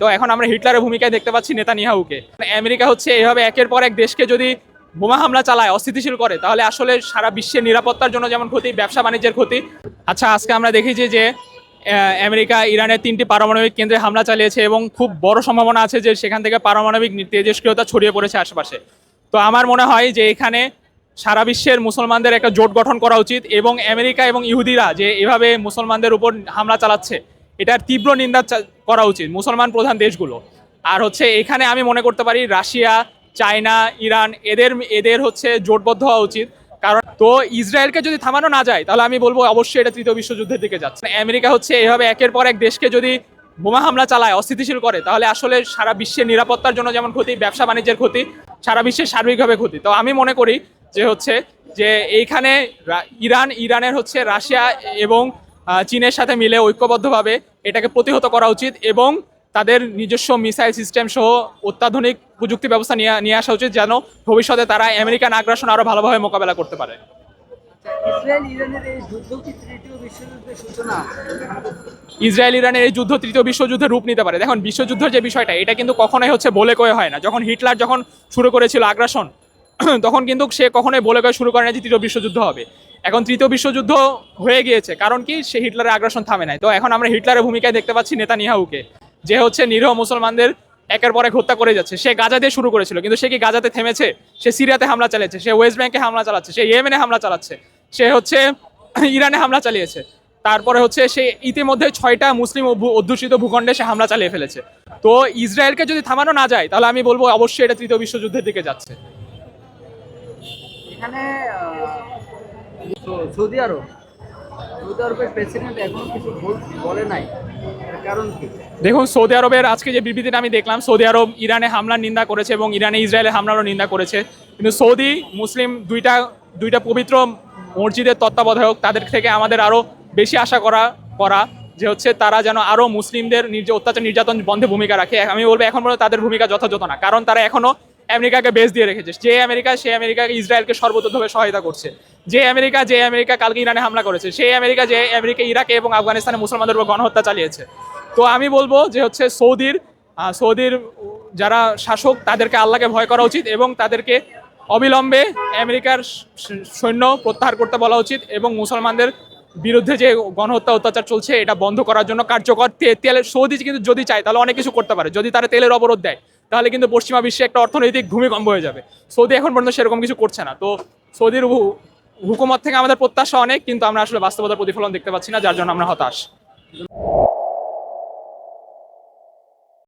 তো এখন আমরা হিটলারের ভূমিকায় দেখতে পাচ্ছি নেতানিয়াহুকে। আমেরিকা হচ্ছে এভাবে একের পর এক দেশকে যদি বোমা হামলা চালায়, অস্থিতিশীল করে, তাহলে আসলে সারা বিশ্বের নিরাপত্তার জন্য যেমন ক্ষতি, ব্যবসা বাণিজ্যের ক্ষতি। আচ্ছা আজকে আমরা দেখেছি যে আমেরিকা, ইরানের তিনটি পারমাণবিক কেন্দ্রে হামলা চালিয়েছে এবং খুব বড় সম্ভাবনা আছে যে সেখান থেকে পারমাণবিক তেজস্ক্রিয়তা ছড়িয়ে পড়েছে আশেপাশে। তো আমার মনে হয় যে এখানে সারা বিশ্বের মুসলমানদের একটা জোট গঠন করা উচিত এবং আমেরিকা এবং ইহুদিরা যে এভাবে মুসলমানদের উপর হামলা চালাচ্ছে এটার তীব্র নিন্দা করা উচিত, মুসলমান প্রধান দেশগুলো। আর হচ্ছে এখানে আমি মনে করতে পারি রাশিয়া, চায়না, ইরান, এদের এদের হচ্ছে জোটবদ্ধ হওয়া উচিত। কারণ তো ইসরায়েলকে যদি থামানো না যায়, তাহলে আমি বলব অবশ্যই এটা তৃতীয় বিশ্বযুদ্ধের দিকে যাচ্ছে। আমেরিকা হচ্ছে এভাবে একের পর এক দেশকে যদি বোমা হামলা চালায়, অস্থিতিশীল করে, তাহলে আসলে সারা বিশ্বের নিরাপত্তার জন্য যেমন ক্ষতি, ব্যবসা বাণিজ্যের ক্ষতি, সারা বিশ্বের সার্বিকভাবে ক্ষতি। তো আমি মনে করি যে হচ্ছে যে এইখানে ইরান, ইরানের হচ্ছে রাশিয়া এবং চীনের সাথে মিলে ঐক্যবদ্ধভাবে এটাকে প্রতিহত করা উচিত এবং তাদের নিজস্ব মিসাইল সিস্টেম সহ অত্যাধুনিক প্রযুক্তি ব্যবস্থা নিয়ে নিয়ে আসা উচিত যেন ভবিষ্যতে তারা আমেরিকান আগ্রাসন আরও ভালোভাবে মোকাবেলা করতে পারে। ইসরায়েল ইরানের এই যুদ্ধ তৃতীয় বিশ্বযুদ্ধের সূচনা? ইসরায়েল ইরানের এই যুদ্ধ তৃতীয় বিশ্বযুদ্ধের রূপ নিতে পারে। দেখুন বিশ্বযুদ্ধের যে বিষয়টা এটা কিন্তু কখনোই হচ্ছে বলে কয়ে হয় না। যখন হিটলার যখন শুরু করেছিল আগ্রাসন তখন কিন্তু সে কখনোই বলে কয়ে শুরু করে না যে তৃতীয় বিশ্বযুদ্ধ হবে। এখন তৃতীয় বিশ্বযুদ্ধ হয়ে গিয়েছে। কারণ কি? সে হিটলারের আগ্রাসন থামে নাই। তো এখন আমরা হিটলারের ভূমিকায় দেখতে পাচ্ছি নেতা নিহাউকে যে হচ্ছে নিরীহ মুসলমানদের একের পর এক হত্যা করে যাচ্ছে। সে গাজা দিয়ে শুরু করেছিল, কিন্তু সে কি গাজাতে থেমেছে? সে সিরিয়াতে হামলা চালিয়েছে, সে ওয়েস্ট ব্যাংকে হামলা চালাচ্ছে, সে ইয়েমেনে হামলা চালাচ্ছে, সে হচ্ছে ইরানে হামলা চালিয়েছে। তারপরে হচ্ছে সে ইতিমধ্যে ছয়টা মুসলিম অধ্যুষিত ভূখণ্ডে সে হামলা চালিয়ে ফেলেছে। তো ইসরায়েলকে যদি থামানো না যায়, তাহলে আমি বলব অবশ্যই এটা তৃতীয় বিশ্বযুদ্ধের দিকে যাচ্ছে। এখানে সৌদি আরব, সৌদি আরবের প্রেসিডেন্ট এখনও কিছু বলে নাই। দেখুন, সৌদি আরবের আজকে যে বিবৃতিটা আমি দেখলাম, সৌদি আরব ইরানে হামলার নিন্দা করেছে এবং ইরানে ইসরায়েলের হামলারও নিন্দা করেছে। কিন্তু সৌদি, মুসলিম দুইটা দুইটা পবিত্র মসজিদের তত্ত্বাবধায়ক, তাদের থেকে আমাদের আরও বেশি আশা করা করা যে হচ্ছে তারা যেন আরও মুসলিমদের নির্য, অত্যাচার নির্যাতন বন্ধে ভূমিকা রাখে। আমি বলব, এখন পর্যন্ত তাদের ভূমিকা যথাযথ না। কারণ তারা এখনও আমেরিকাকে বেস দিয়ে রেখেছে। যে আমেরিকা, সে আমেরিকা ইসরায়েলকে সর্বতভাবে সহায়তা করছে। যে আমেরিকা যে আমেরিকা কালকে ইরানে হামলা করেছে। সেই আমেরিকা, যে আমেরিকা ইরাকে এবং আফগানিস্তানে মুসলমানদের উপর গণহত্যা চালিয়েছে। তো আমি বলব যে হচ্ছে সৌদির সৌদির যারা শাসক, তাদেরকে আল্লাহকে ভয় করা উচিত এবং তাদেরকে অবিলম্বে আমেরিকার সৈন্য প্রত্যাহার করতে বলা উচিত এবং মুসলমানদের বিরুদ্ধে যে গণহত্যা অত্যাচার চলছে, এটা বন্ধ করার জন্য কার্যকর। তেলের, সৌদি কিন্তু যদি চায়, তাহলে অনেক কিছু করতে পারে। যদি তারা তেলের অবরোধ দেয়। তাহলে কিন্তু পশ্চিমা বিশ্বে একটা অর্থনৈতিক ভূমিকম্প হয়ে যাবে। সৌদি এখন পর্যন্ত সেরকম কিছু করছে না। তো সৌদির হুকুমত থেকে আমাদের প্রত্যাশা অনেক, কিন্তু আমরা আসলে বাস্তবতার প্রতিফলন দেখতে পাচ্ছি না, যার জন্য আমরা হতাশ।